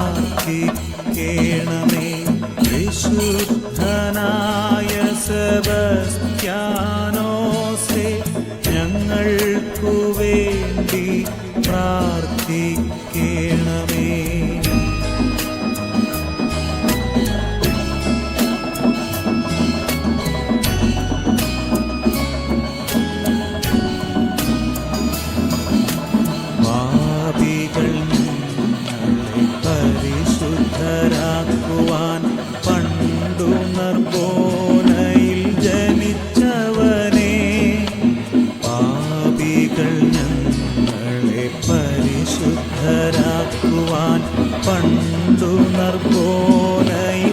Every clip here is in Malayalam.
പാത്രമാക്കി കേണമേ. വിശുദ്ധനായ സെബസ്ത്യാനോസെ ഞങ്ങൾക്കു വേണ്ടി പ്രാർത്ഥിക്കേണമേ. പണ്ടു നർബോനയിൽ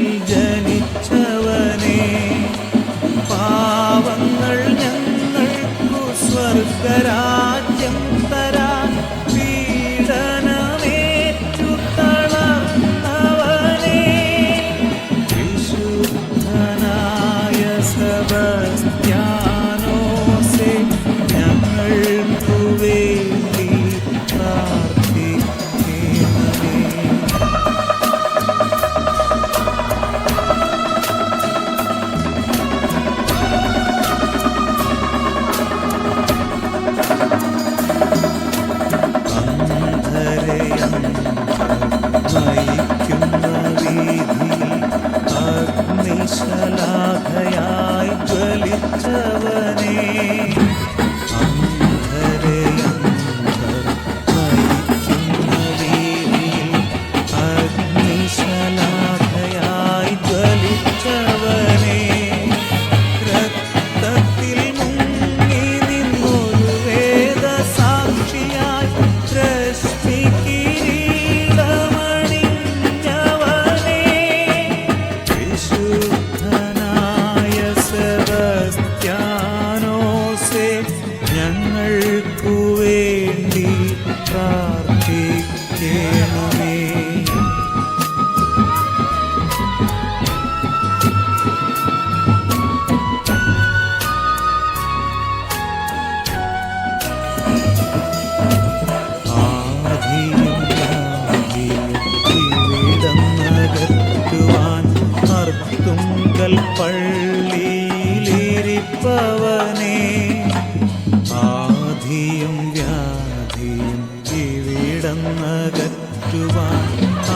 ആധിയും വ്യാധിയും ഇവിടന്നകറ്റുവാൻ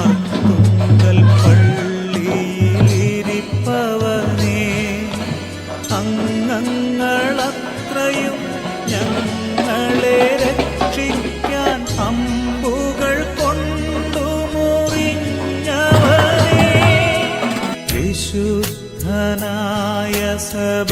അത്തുങ്കൽ പള്ളിയിലിരിപ്പവനേ അംഗങ്ങളത്രയും ഞങ്ങളെ രക്ഷിക്കാൻ അമ്പുകൾ കൊണ്ടു മുറിഞ്ഞവനേ. വിശുദ്ധനായ സെബസ്ത്യാനോസേ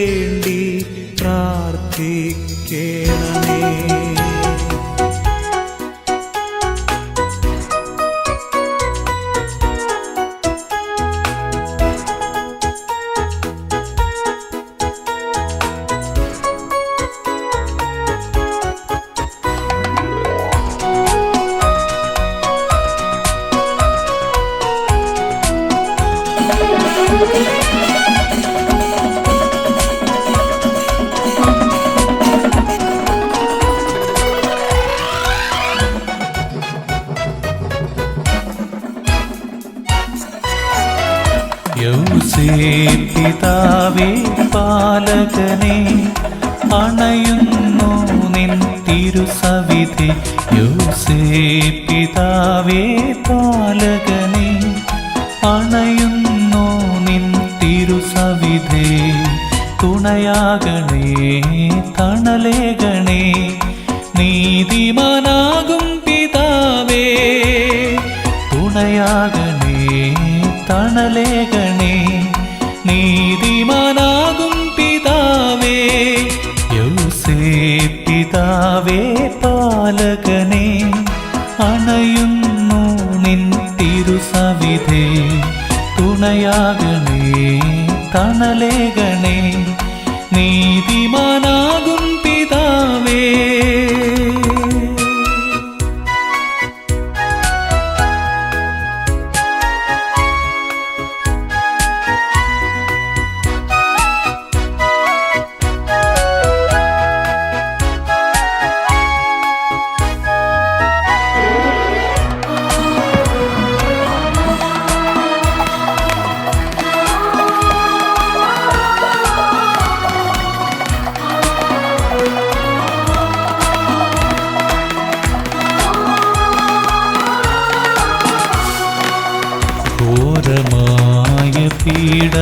പാലകനെ അണയുന്നു നിൻ തിരുസവിധി. യോസേ പിതാവേ പാലകനെ അണയുന്നു നിൻ തിരുസവിധേ. തുണയാകണേ തണലേകണേ നീതിമാനാകും പിതാവേ. തുണയാകണേ തണലേകണേ നീതിമാനാകും തുണയാകണേ തണലേകണേ നീതിമാനാകും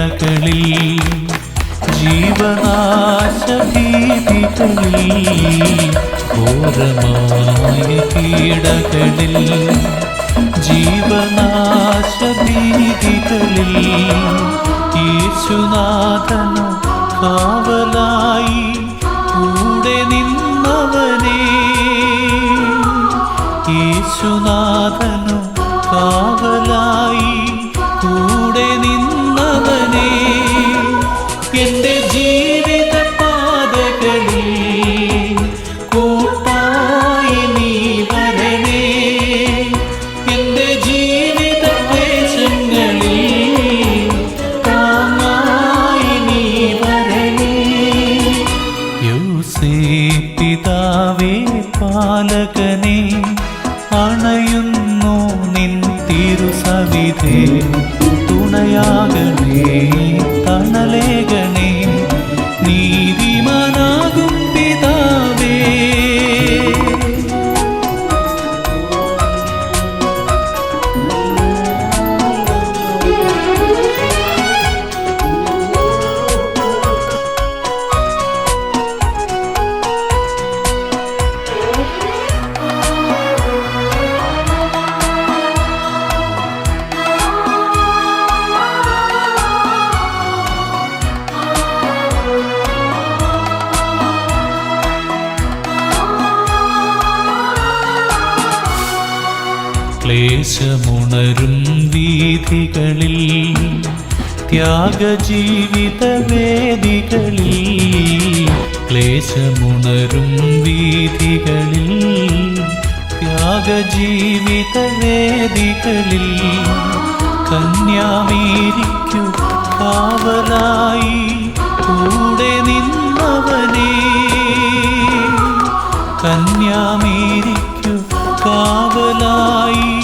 പീഡകളിൽ ജീവനാശീതികളിൽ ഘോരമായ കീടകളിൽ ജീവനാശീതികളിൽ യേശുനാഥന കാവലായി കൂടെ നിന്നവനേ യേശുനാഥനു ക്ലേശമുണരും വീഥികളിൽ ത്യാഗജീവിത വേദികളിൽ ക്ലേശമുണരും വീഥികളിൽ ത്യാഗജീവിത വേദികളിൽ കന്യാമേരിക്കു കാവലായി കൂടെ നിന്നവനേ. കന്യാമേരിക്കു കാവലായി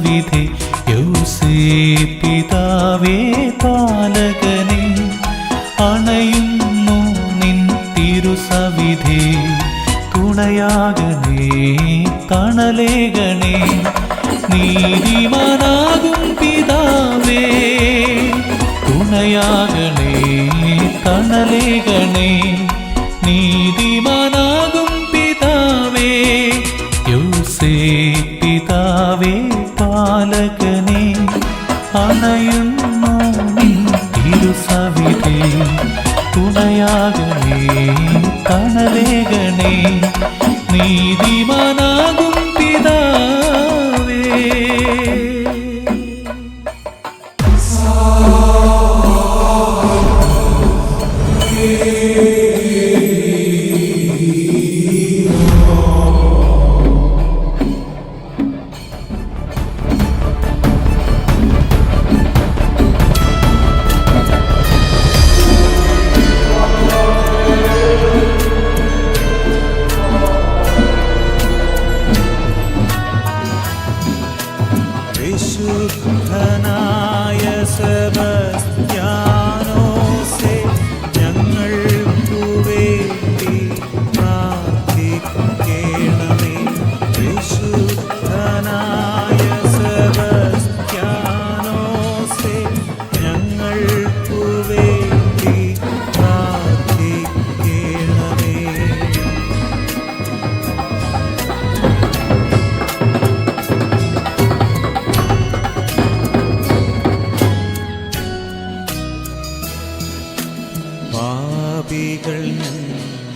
തിരുസവിധെ യോസേ പിതാവേ പാലകനെ അണയുന്നു നിൻ തിരുസവിധെ തുണയാകണേ തണലേകണേ നീതിമാനാകും പിതാവേ തുണയാകണേ തണലേകണേ.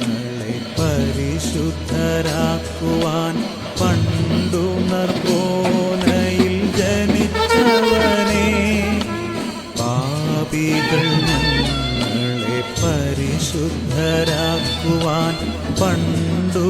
ഞങ്ങളെ പരിശുദ്ധരാക്കുവാൻ പണ്ടു നർക്കോനയിൽ ജനിച്ചവനെ പാപികൾ ഞങ്ങളെ പരിശുദ്ധരാക്കുവാൻ പണ്ടു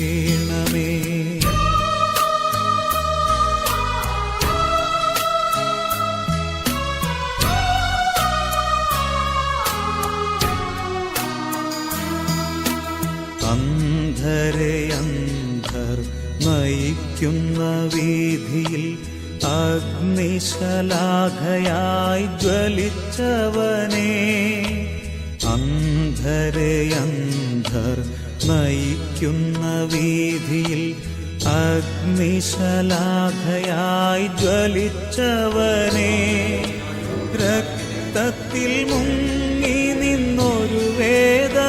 രക്ഷിക്കണമേ അന്ധരെ അന്ധർ നയിക്കുന്ന വീതിയിൽ അഗ്നിശലാഘയായി ജ്വലിച്ചവനെ. അന്ധരെ അന്ധർ നയിക്കുന്ന വീതിയിൽ അഗ്നിശലാഖയായി ജ്വലിച്ചവനെ രക്തത്തിൽ മുങ്ങി നിന്നൊരു വേദസാക്ഷിയായി